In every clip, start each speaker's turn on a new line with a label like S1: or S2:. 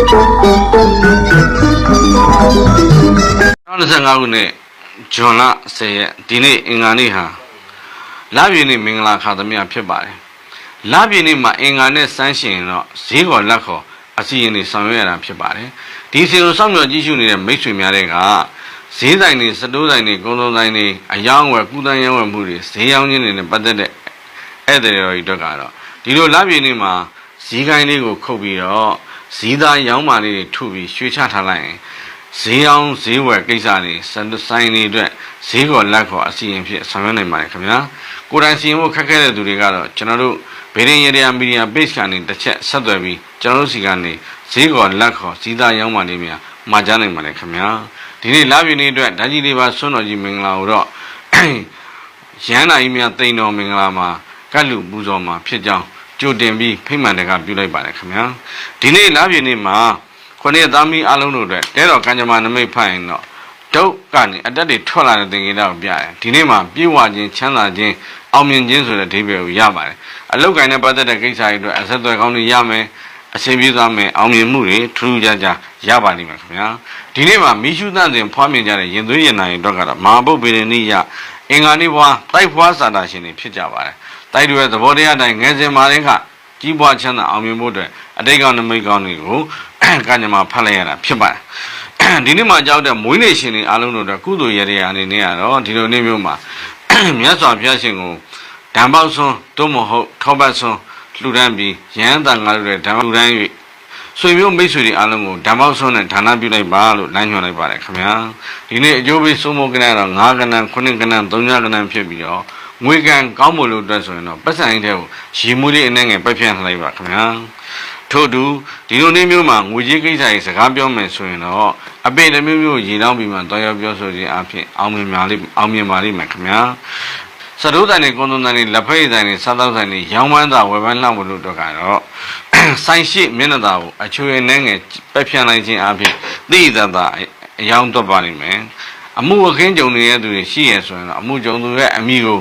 S1: 2025ခုနှစ်ဇွန်လ10ရက်ဒီနေ့အင်္ဂါနေ့ဟာလပြည့်နေ့မင်္ဂလာခါသမယဖြစ်ပါတယ်လပြည့်နေ့မှာအင်္ဂါနဲ့စမ်းရှင်ရင်တော့ဈေးကော်လက်ခေါ်အစီရင်တွေဆောင်ရွက်ရတာဖြစ်ပါတယ်ဒီစီကိုစောင့်မျှော်ကြည့်ရှုနေတဲ့မိတ်ဆွေများတွေကဈေးဆိုင်တွေစတိုးဆိုင်တွေကုန်စုံဆိုင်တွေအယောင်းဝယ်ကုသန်းရောင်းဝယ်မှုတွေဈေးရောင်းခြင်းတွေနဲ့ပတ်သက်တဲ့ဧည့်သည်တော်တွေအတွက်ကတော့ဒီလိုလပြည့်နေ့မှာဈေးကိုင်းလေးကိုခုတ်ပြီးတော့ ဈေးသားရောင်းမာလေးတွေထုပြီးရွှေချထားလိုက်ရင်ဈေးအောင်ဈေးဝယ်ကိစ္စတွေစံဆိုင်တွေအတွက်ဈေးကောလက်ခေါ်အစီရင်ဖြစ်ဆောင်ရွက်နိုင်ပါတယ်ခင်ဗျာကိုယ်တိုင်စီရင်ဖို့ခက်ခဲတဲ့သူတွေကတော့ကျွန်တော်တို့ဗေဒင်ရရမီဒီယာ page ကနေတစ်ချက်ဆက်သွယ်ပြီးကျွန်တော်တို့စီကနေဈေးကောလက်ခေါ်စီးသားရောင်းပါလိမ့်များမှာကြားနိုင်ပါတယ်ခင်ဗျာဒီနေ့လာပြည့်နေ့အတွက်ဓာကြီးလေးပါဆွမ်းတော်ကြီးမင်္ဂလာကိုတော့ရန်နာကြီးများတိန်တော်မင်္ဂလာမှာကတ်လူပူဇော်မှာဖြစ်ကြောင်း ကြိုတင်ပြီးဖိမှန်တကပြုလိုက်ပါတယ်ခင်ဗျာဒီနေ့လာပြည့်နေ့မှာခொနည်းသားမီးအလုံးတို့အတွက်တဲတော်ကံကြမ္မာနမိတ်ဖတ်ရင်တော့ဒုတ်ကနေအတက်တွေထွက်လာတဲ့သင်္ကေတကိုပြရတယ်ဒီနေ့မှာပြေဝခြင်းချမ်းသာခြင်းအောင်မြင်ခြင်းဆိုတဲ့အဓိပ္ပာယ်ကိုရပါတယ်အလုတ်ကိုင်းနဲ့ပတ်သက်တဲ့ကိစ္စတွေအတွက်အဆက်အသွယ်ကောင်းတွေရမယ်အဆင်ပြေသွားမယ်အောင်မြင်မှုတွေထူးထူးခြားခြားရပါလိမ့်မယ်ခင်ဗျာဒီနေ့မှာမိရှုသန့်စဉ်ဖွားမြင်ကြတဲ့ရင်သွေးရင်နာရင်တော့ကတော့မဟာဘုတ်ပေရဏိယအင်္ဂါနေ့ဘွားတိုက်ဖွားစာတာရှင်တွေဖြစ်ကြပါတယ် တိုက်တွေရဲ့သဘောတရားတိုင်းငယ်စဉ်မာတဲ့ကကြီးပွားချမ်းသာအောင်မြင်ဖို့အတွက်အတိတ်ကောင်းနမိတ်ကောင်းတွေကိုကညမှာဖတ်လိုက်ရတာဖြစ်ပါတယ်ဒီနေ့မှာကြောက်တဲ့မွေးနေ့ရှင်တွေအားလုံးတို့အတွက်ကုသိုလ်ရတဲ့အနေနဲ့ကတော့ဒီလိုနေ့မျိုးမှာမြတ်စွာဘုရားရှင်ကိုဓမ္မောက်ဆွန်းသို့မဟုတ်ထောပတ်ဆွန်းလှူဒန်းပြီးရဟန်းတန်ဃာတို့ရဲ့ဓမ္မလှူဒန်း၍ဆွေမျိုးမိတ်ဆွေတွေအားလုံးကိုဓမ္မောက်ဆွန်းနဲ့ဌာနပြုလိုက်ပါလို့လမ်းညွှန်လိုက်ပါတယ်ခင်ဗျာဒီနေ့အကျိုးပေးဆုံးမကနတော့9ကနန်9ကနန်3ကနန်ဖြစ်ပြီးတော့ ငွေကံကောင်းမလို့အတွက်ဆိုရင်တော့ပတ်စံအိတ်တဲ့ကိုရီမူလေးအနေငယ်ပက်ဖြန့်လိုက်ပါခင်ဗျာထို့တူဒီလိုနေ့မျိုးမှာငွေကြေးကိစ္စရေးစကားပြောမယ်ဆိုရင်တော့အပေတစ်မျိုးမျိုးရေတောင်းပြီးမှတော်ရောက်ပြောဆိုခြင်းအဖြစ်အောင်မြင်ပါလိမ့်အောင်မြင်ပါလိမ့်မယ်ခင်ဗျာစရုပ်တန်နဲ့ကွန်သွန်တန်နဲ့လက်ဖက်ရည်တန်နဲ့စားသောက်ဆိုင်နဲ့ရောင်းပန်းသာဝယ်ပန်းလှောက်မလို့တော့ကတော့ဆိုင်ရှိမျက်နှာသာကိုအချွေနဲ့ငယ်ပက်ဖြန့်လိုက်ခြင်းအဖြစ်သိသသာအယောင်းတော့ပါလိမ့်မယ် အမှုအခင်းကြုံနေတဲ့သူတွေရှိရဆိုရင်တော့အမှုကြုံသူရဲ့အမိကို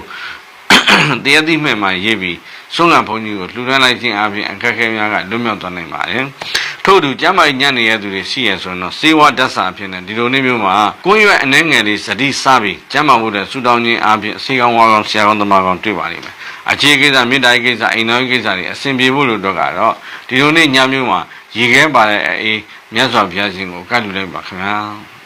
S1: တရားသိမဲ့မှာရေးပြီးဆုံးကဘုန်းကြီးကိုလှူဒန်းလိုက်ခြင်းအပြင်အခက်အခဲများကလွတ်မြောက်သွားနိုင်ပါတယ်။ထို့သူကျမ်းမာညံ့နေတဲ့သူတွေရှိရဆိုရင်တော့စေဝါဓာတ်စာအဖြစ်နဲ့ဒီလိုနေ့မျိုးမှာကိုယ်ရွယ်အနှဲငယ်လေးစတိစားပြီးကျမ်းမာဖို့တဲ့ဆူတောင်းခြင်းအပြင်အစီကောင်းဝါကောင်းဆရာကောင်းသမားကောင်းတွေ့ပါလိမ့်မယ်။အခြေကိစ္စမေတ္တာကိစ္စအိမ်တော်ကိစ္စတွေအစဉ်ပြေဖို့လို့တော့ကတော့ဒီလိုနေ့ညမျိုးမှာရေခဲပါတဲ့အေးမြတ်စွာဘုရားရှင်ကိုကတ်လူလိုက်ပါခင်ဗျာ။